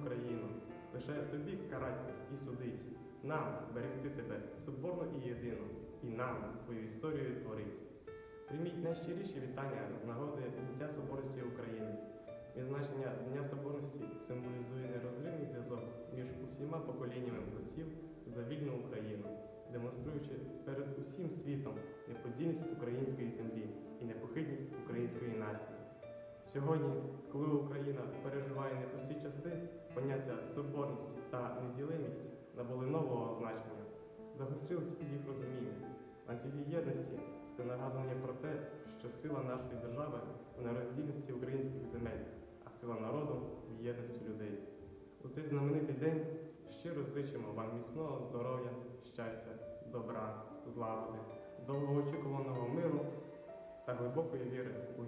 Україну, лише тобі каратись і судить, нам берегти тебе соборно і єдину, і нам твою історію творить. Прийміть найщиріші вітання з нагоди Дня Соборності України. Відзначення Дня Соборності символізує нерозривний зв'язок між усіма поколіннями борців за вільну Україну, демонструючи перед усім світом неподільність української землі і непохитність української нації. Сьогодні, коли Україна соборності та неділимість набули нового значення, загострились їх розуміння. Ланцюги єдності це нагадування про те, що сила нашої держави в нероздільності українських земель, а сила народу в єдності людей. У цей знаменитий день щиро зичимо вам міцного здоров'я, щастя, добра, злагоди, довгоочікуваного миру та глибокої віри у